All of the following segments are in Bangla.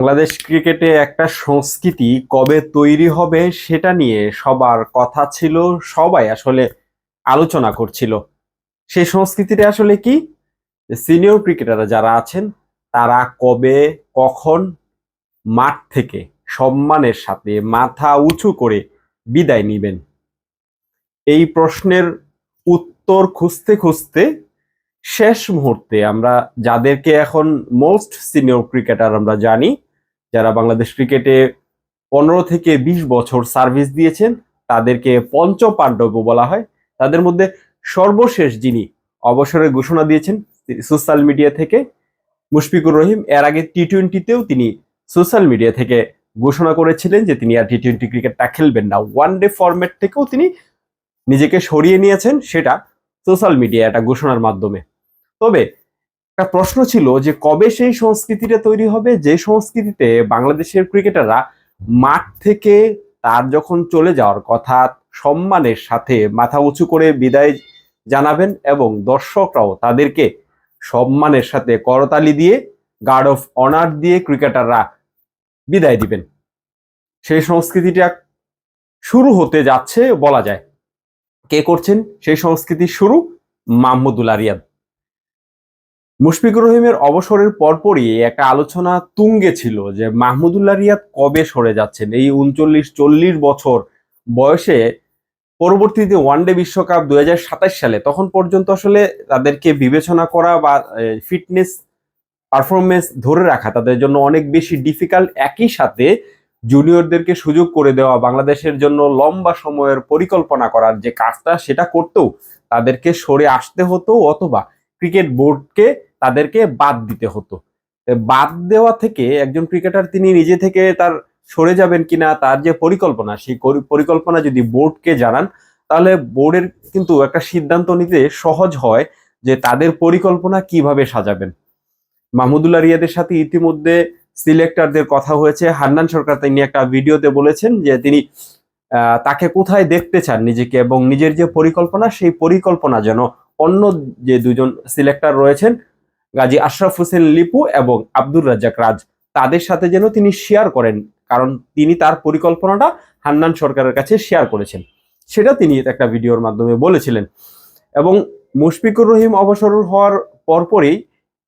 বাংলাদেশ ক্রিকেটে একটা সংস্কৃতি কবে তৈরি হবে সেটা নিয়ে সবার কথা ছিল, সবাই আসলে আলোচনা করছিল। সেই সংস্কৃতিটা আসলে কি? সিনিয়র ক্রিকেটাররা যারা আছেন, তারা কবে, কখন, মাঠ থেকে সম্মানের সাথে মাথা উঁচু করে বিদায় নিবেন? এই প্রশ্নের উত্তর খুঁজতে খুঁজতে শেষ মুহূর্তে আমরা যাদেরকে এখন মোস্ট সিনিয়র ক্রিকেটার আমরা জানি যারা বাংলাদেশ ক্রিকেটে পনেরো থেকে বিশ বছর সার্ভিস দিয়েছেন, তাদেরকে পঞ্চ পাণ্ডব বলা হয়। তাদের মধ্যে সর্বশেষ যিনি অবসরের ঘোষণা দিয়েছেন সোশ্যাল মিডিয়া থেকে, মুশফিকুর রহিম, এর আগে টি টোয়েন্টিতেও তিনি সোশ্যাল মিডিয়া থেকে ঘোষণা করেছিলেন যে তিনি আর টি টোয়েন্টি ক্রিকেটটা খেলবেন না। ওয়ান ডে ফরম্যাট থেকেও তিনি নিজেকে সরিয়ে নিয়েছেন, সেটা সোশ্যাল মিডিয়া একটা ঘোষণার মাধ্যমে। তবে একটা প্রশ্ন ছিল যে কবে সেই সংস্কৃতিটা তৈরি হবে? যে সংস্কৃতিতে বাংলাদেশের ক্রিকেটাররা মাঠ থেকে তার যখন চলে যাওয়ার কথা, সম্মানের সাথে মাথা উঁচু করে বিদায় জানাবেন এবং দর্শকরাও তাদেরকে সম্মানের সাথে করতালি দিয়ে গার্ড অফ অনার দিয়ে ক্রিকেটাররা বিদায় দিবেন। সেই সংস্কৃতিটা শুরু হতে যাচ্ছে বলা যায়। কে করছেন? সেই সংস্কৃতির শুরু মাহমুদুল আরিয়াদ মুশফিকুর রহিমের অবসরের পরপরই একটা আলোচনা তুঙ্গে ছিল যে মাহমুদুল্লাহ রিয়াদ কবে সরে যাচ্ছেন? এই উনচল্লিশ চল্লিশ বছর বয়সে পরবর্তীতে ওয়ানডে বিশ্বকাপ দু হাজার সাতাশ সালে তখন পর্যন্ত আসলে তাদেরকে বিবেচনা করা বা ফিটনেস পারফরমেন্স ধরে রাখা তাদের জন্য অনেক বেশি ডিফিকাল্ট একই সাথে জুনিয়রদেরকে সুযোগ করে দেওয়া, বাংলাদেশের জন্য লম্বা সময়ের পরিকল্পনা করার যে কাজটা সেটা করতেও তাদেরকে সরে আসতে হতো অথবা ক্রিকেট বোর্ডকে তাদেরকে বাদ দিতে হতো। বাদ দেওয়া থেকে একজন ক্রিকেটার তিনি নিজে থেকে তার সরে যাবেন কিনা, তার যে পরিকল্পনা, সেই পরিকল্পনা যদি বোর্ডকে জানান, তাহলে বোর্ডের কিন্তু একটা সিদ্ধান্ত নিতে সহজ হয় যে তাদের পরিকল্পনা কীভাবে সাজাবেন। মাহমুদুল্লাহ রিয়াদের সাথে ইতিমধ্যে সিলেক্টরদের কথা হয়েছে। হান্নান সরকার তিনি একটা ভিডিওতে বলেছেন যে তিনি তাকে কোথায় দেখতে চান নিজেকে এবং নিজের যে পরিকল্পনা, সেই পরিকল্পনা যেন অন্য যে দুজন সিলেক্টর রয়েছেন গাজী আশরাফ হোসেন লিপু এবং আব্দুর রাজ্জাক রাজ। তাদের সাথে যেন তিনি শেয়ার করেন, কারণ তিনি তার পরিকল্পনাটা হান্নান সরকারের কাছে শেয়ার করেছেন। সেটা তিনি একটা ভিডিওর মাধ্যমে বলেছিলেন। এবং মুশফিকুর রহিম অবসর হওয়ার পরপরই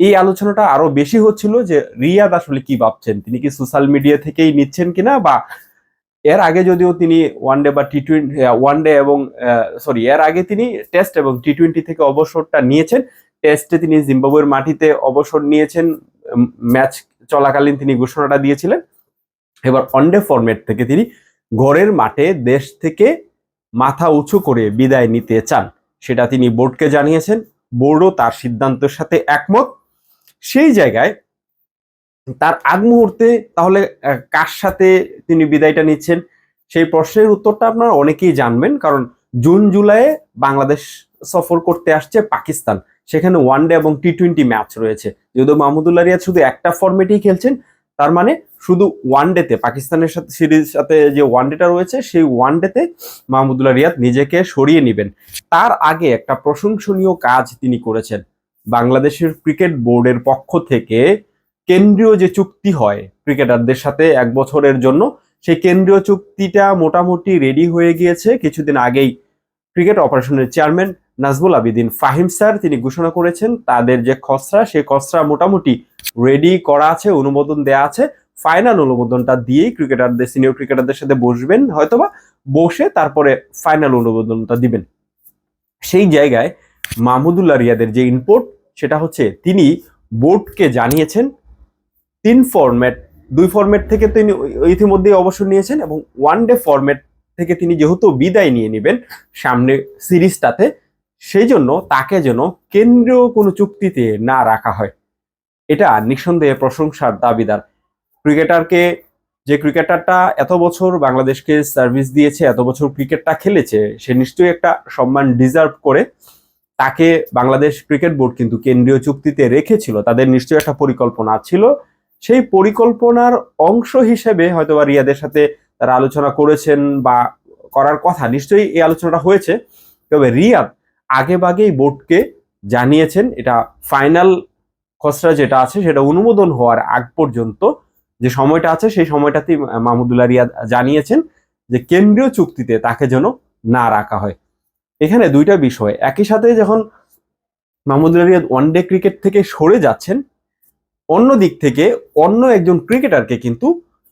এই আলোচনাটা আরও বেশি হচ্ছিল যে, রিয়াদ আসলে কি ভাবছেন? তিনি কি সোশ্যাল মিডিয়া থেকেই নিচ্ছেন কিনা? বা এর আগে যদিও তিনি ওয়ানডে বা টি টোয়েন্টি ওয়ানডে এবং সরি এর আগে তিনি টেস্ট এবং টি টোয়েন্টি থেকে অবসরটা নিয়েছেন টেস্টে তিনি জিম্বাবুয়ের মাটিতে অবসর নিয়েছেন ম্যাচ চলাকালীন তিনি ঘোষণাটা দিয়েছিলেন। এবার ওয়ানডে ফরম্যাট থেকে তিনি ঘরের মাঠে দেশ থেকে মাথা উঁচু করে বিদায় নিতে চান, সেটা তিনি বোর্ডকে জানিয়েছেন। বোর্ডও তার সিদ্ধান্তের সাথে একমত। সেই জায়গায় তার আগ মুহূর্তে তাহলে কার সাথে তিনি বিদায়টা নিচ্ছেন? সেই প্রশ্নের উত্তরটা আপনারা অনেকেই জানবেন, কারণ জুন, জুলাইয়ে বাংলাদেশ সফর করতে আসছে পাকিস্তান। সেখানে ওয়ানডে এবং টি টোয়েন্টি ম্যাচ রয়েছে। যেহেতু মাহমুদুল্লাহ রিয়াদ শুধু একটা ফর্মেটেই খেলছেন, তার মানে শুধু ওয়ানডেতে পাকিস্তানের সাথে সিরিজ সাথে যে ওয়ানডেটা রয়েছে, সেই ওয়ানডেতে মাহমুদুল্লাহ রিয়াদ নিজেকে সরিয়ে নেবেন। তার আগে একটা প্রশংসনীয় কাজ তিনি করেছেন। বাংলাদেশের ক্রিকেট বোর্ডের পক্ষ থেকে কেন্দ্রীয় যে চুক্তি হয় ক্রিকেটারদের সাথে এক বছরের জন্য, সেই কেন্দ্রীয় চুক্তিটা মোটামুটি রেডি হয়ে গিয়েছে। কিছুদিন আগেই ক্রিকেট অপারেশনের চেয়ারম্যান নাজবুল আবিদিন ফাহিম স্যার তিনি ঘোষণা করেছেন, তাদের যে খসড়া, সেই খসড়া মোটামুটি রেডি করা আছে, অনুমোদন দেয়া আছে। ফাইনাল অনুমোদনটা দিয়েই ক্রিকেটারদের সিনিয়র ক্রিকেটারদের সাথে বসবেন, হয়তোবা বসে তারপরে ফাইনাল অনুমোদনটা দিবেন। সেই জায়গায় মাহমুদুল্লাহ রিয়াদের যে ইনপুট সেটা হচ্ছে তিনি বোর্ডকে জানিয়েছেন, তিন ফরম্যাট দুই ফরম্যাট থেকে তিনি ইতিমধ্যেই অবসর নিয়েছেন এবং ওয়ান ডে ফরম্যাট থেকে তিনি যেহেতু বিদায় নিয়ে নেবেন, সামনে সিরিজটাতে সেই জন্য তাকে যেন কেন্দ্রীয় কোনো চুক্তিতে না রাখা হয়। এটা নিঃসন্দেহে প্রশংসার দাবিদার। ক্রিকেটারকে, যে ক্রিকেটারটা এত বছর বাংলাদেশকে সার্ভিস দিয়েছে, এত বছর ক্রিকেটটা খেলেছে, সে নিশ্চয়ই একটা সম্মান ডিজার্ভ করে। তাকে বাংলাদেশ ক্রিকেট বোর্ড কিন্তু কেন্দ্রীয় চুক্তিতে রেখেছিল। তাদের নিশ্চয়ই একটা পরিকল্পনা ছিল। সেই পরিকল্পনার অংশ হিসেবে হয়তো বা রিয়াদের সাথে তারা আলোচনা করেছেন বা করার কথা নিশ্চয়ই এই আলোচনাটা হয়েছে। তবে রিয়াদ আগে বাগেই বোর্ডকে জানিয়েছেন, এটা ফাইনাল খসড়া যেটা আছে সেটা অনুমোদন হওয়ার আগ পর্যন্ত যে সময়টা আছে সেই সময়টাতেই মাহমুদুল্লাহ রিয়াদ জানিয়েছেন যে কেন্দ্রীয় চুক্তিতে তাকে যেন না রাখা হয়। এখানে দুইটা বিষয়, একই সাথে যখন মাহমুদুল্লাহ রিয়াদ ওয়ানডে ক্রিকেট থেকে সরে যাচ্ছেন, অন্য দিক থেকে অন্য একজন ক্রিকেটারকে কিন্তু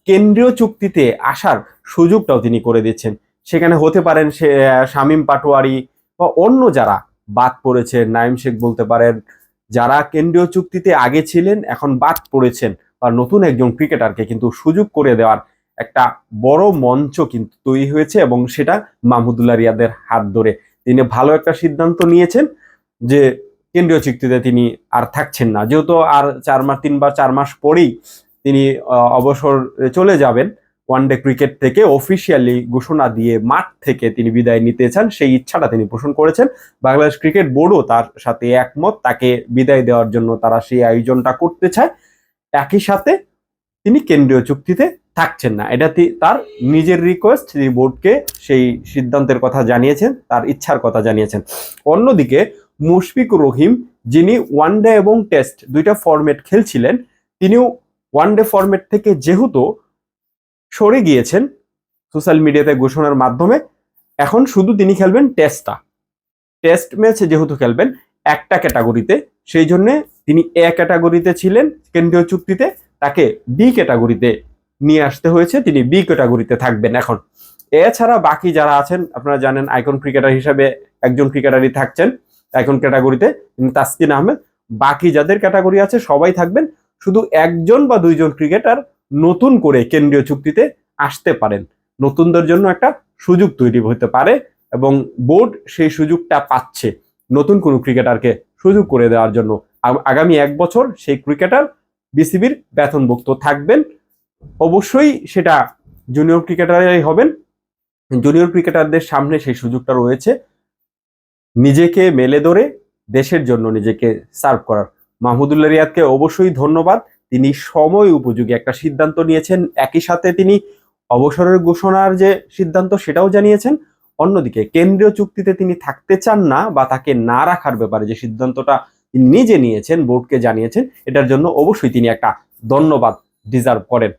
কেন্দ্রীয় চুক্তিতে আসার সুযোগটাও তিনি করে দিচ্ছেন। সেখানে হতে পারেন সে শামীম পাটোয়ারি বা অন্য যারা বাদ পড়েছে নাইম শেখ বলতে পারেন, যারা কেন্দ্রীয় চুক্তিতে আগে ছিলেন, এখন বাদ পড়েছেন বা নতুন একজন ক্রিকেটারকে কিন্তু সুযোগ করে দেওয়ার একটা বড় মঞ্চ কিন্তু তৈরি হয়েছে এবং সেটা মাহমুদুল্লাহ রিয়াদের হাত ধরে। তিনি ভালো একটা সিদ্ধান্ত নিয়েছেন যে কেন্দ্রীয় চুক্তিতে তিনি আর থাকছেন না। যেহেতু আর চার মাস তিন বা চার মাস পরেই তিনি অবসর চলে যাবেন ওয়ানডে ক্রিকেট থেকে অফিসিয়ালি ঘোষণা দিয়ে মাঠ থেকে তিনি বিদায় নিতে চান, সেই ইচ্ছাটা তিনি পোষণ করেছেন। বাংলাদেশ ক্রিকেট বোর্ডও তার সাথে একমত, তাকে বিদায় দেওয়ার জন্য তারা সেই আয়োজনটা করতে চায়। একই সাথে তিনি কেন্দ্রীয় চুক্তিতে থাকছেন না। এটা তার নিজের রিকোয়েস্ট তিনি বোর্ডকে সেই সিদ্ধান্তের কথা জানিয়েছেন, তার ইচ্ছার কথা জানিয়েছেন। অন্যদিকে মুশফিকুর রহিম, যিনি ওয়ানডে এবং টেস্ট দুইটা ফরম্যাট খেলছিলেন, তিনিও ওয়ানডে ফরম্যাট থেকে যেহেতু সরে গিয়েছেন সোশ্যাল মিডিয়াতে ঘোষণার মাধ্যমে। এখন শুধু তিনি খেলবেন টেস্টটা। টেস্ট ম্যাচ যেহেতু খেলবেন একটা ক্যাটাগরিতে, সেই জন্যে তিনি এ ক্যাটাগরিতে ছিলেন, কেন্দ্রীয় চুক্তিতে। তাকে বি ক্যাটাগরিতে নিয়ে আসতে হয়েছে, তিনি বি ক্যাটাগরিতে থাকবেন এখন। এছাড়া বাকি যারা আছেন, আপনারা জানেন আইকন ক্রিকেটার হিসাবে একজন ক্রিকেটারই থাকছেন আইকন ক্যাটাগরিতে তাসকিন আহমেদ। বাকি যাদের ক্যাটাগরি আছে, সবাই থাকবেন। শুধু একজন বা দুইজন ক্রিকেটার নতুন করে কেন্দ্রীয় চুক্তিতে আসতে পারেন। নতুনদের জন্য একটা সুযোগ তৈরি হতে পারে এবং বোর্ড সেই সুযোগটা পাচ্ছে নতুন কোনো ক্রিকেটারকে সুযোগ করে দেওয়ার জন্য। আগামী এক বছর সেই ক্রিকেটার বিসিবির বেতনভুক্ত থাকবেন। অবশ্যই সেটা জুনিয়র ক্রিকেটারই হবেন। জুনিয়র ক্রিকেটারদের সামনে সেই সুযোগটা রয়েছে। নিজেকে মেলে ধরে দেশের জন্য নিজেকে সার্ভ করার। মাহমুদুল্লাহ রিয়াদকে অবশ্যই ধন্যবাদ। তিনি সময় উপযোগী একটা সিদ্ধান্ত নিয়েছেন। একই সাথে তিনি অবসরের ঘোষণার যে সিদ্ধান্ত সেটাও জানিয়েছেন। অন্যদিকে কেন্দ্রীয় চুক্তিতে তিনি থাকতে চান না বা তাকে না রাখার ব্যাপারে যে সিদ্ধান্তটা নিজে নিয়েছেন, বোর্ডকে জানিয়েছেন, এটার জন্য অবশ্যই তিনি একটা ধন্যবাদ ডিজার্ভ করেন।